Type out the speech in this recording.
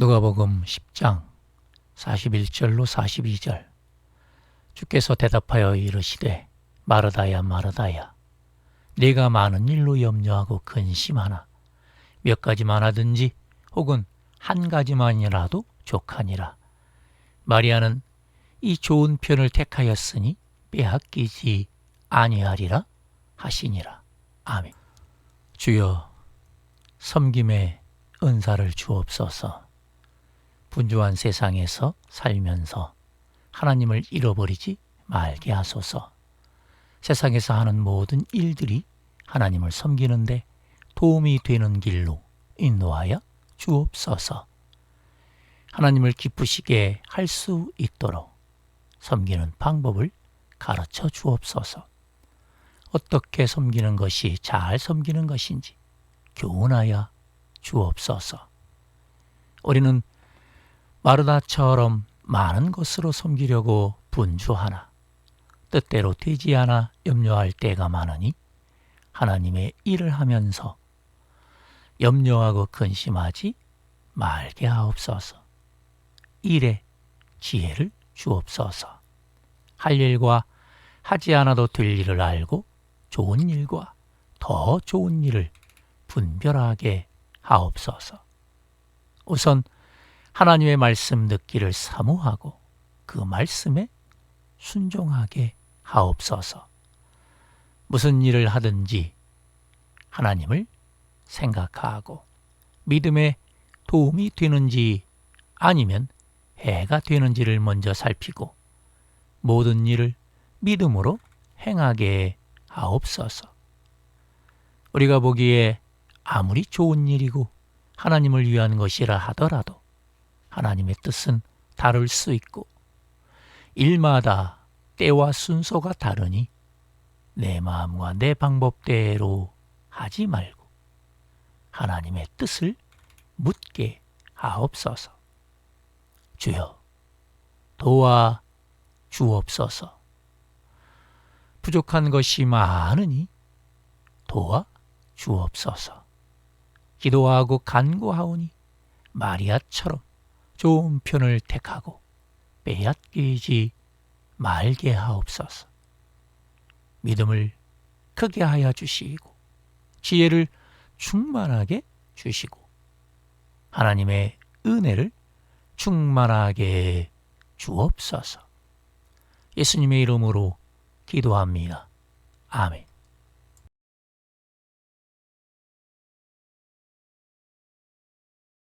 누가복음 10장 41절로 42절. 주께서 대답하여 이르시되 마르다야 마르다야 네가 많은 일로 염려하고 근심하나 몇 가지만 하든지 혹은 한 가지만이라도 족하니라. 마리아는 이 좋은 편을 택하였으니 빼앗기지 아니하리라 하시니라. 아멘. 주여 섬김의 은사를 주옵소서 분주한 세상에서 살면서 하나님을 잃어버리지 말게 하소서. 세상에서 하는 모든 일들이 하나님을 섬기는데 도움이 되는 길로 인도하여 주옵소서. 하나님을 기쁘시게 할 수 있도록 섬기는 방법을 가르쳐 주옵소서. 어떻게 섬기는 것이 잘 섬기는 것인지 교훈하여 주옵소서. 우리는 마르다처럼 많은 것으로 섬기려고 분주하나 뜻대로 되지 않아 염려할 때가 많으니 하나님의 일을 하면서 염려하고 근심하지 말게 하옵소서. 일에 지혜를 주옵소서. 할 일과 하지 않아도 될 일을 알고 좋은 일과 더 좋은 일을 분별하게 하옵소서. 우선 하나님의 말씀 듣기를 사모하고 그 말씀에 순종하게 하옵소서. 무슨 일을 하든지 하나님을 생각하고 믿음에 도움이 되는지 아니면 해가 되는지를 먼저 살피고 모든 일을 믿음으로 행하게 하옵소서. 우리가 보기에 아무리 좋은 일이고 하나님을 위한 것이라 하더라도 하나님의 뜻은 다를 수 있고 일마다 때와 순서가 다르니 내 마음과 내 방법대로 하지 말고 하나님의 뜻을 묻게 하옵소서. 주여 도와 주옵소서. 부족한 것이 많으니 도와 주옵소서. 기도하고 간구하오니 마리아처럼 좋은 편을 택하고 빼앗기지 말게 하옵소서. 믿음을 크게 하여 주시고 지혜를 충만하게 주시고 하나님의 은혜를 충만하게 주옵소서. 예수님의 이름으로 기도합니다. 아멘.